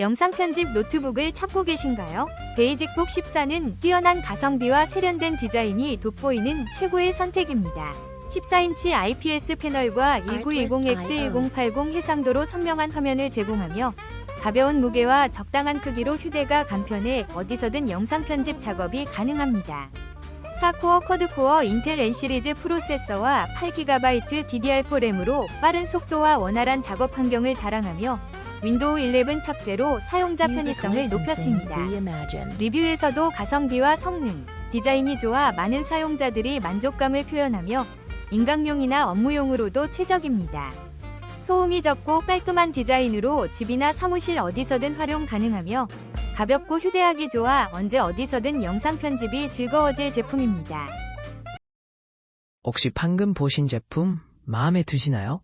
영상 편집 노트북을 찾고 계신가요? 베이직북 14는 뛰어난 가성비와 세련된 디자인이 돋보이는 최고의 선택입니다. 14인치 IPS 패널과 1920X1080 해상도로 선명한 화면을 제공하며 가벼운 무게와 적당한 크기로 휴대가 간편해 어디서든 영상 편집 작업이 가능합니다. 4코어 쿼드코어 인텔 N 시리즈 프로세서와 8GB DDR4 램으로 빠른 속도와 원활한 작업 환경을 자랑하며 윈도우 11 탑재로 사용자 편의성을 높였습니다. 리뷰에서도 가성비와 성능, 디자인이 좋아 많은 사용자들이 만족감을 표현하며 인강용이나 업무용으로도 최적입니다. 소음이 적고 깔끔한 디자인으로 집이나 사무실 어디서든 활용 가능하며 가볍고 휴대하기 좋아 언제 어디서든 영상 편집이 즐거워질 제품입니다. 혹시 방금 보신 제품 마음에 드시나요?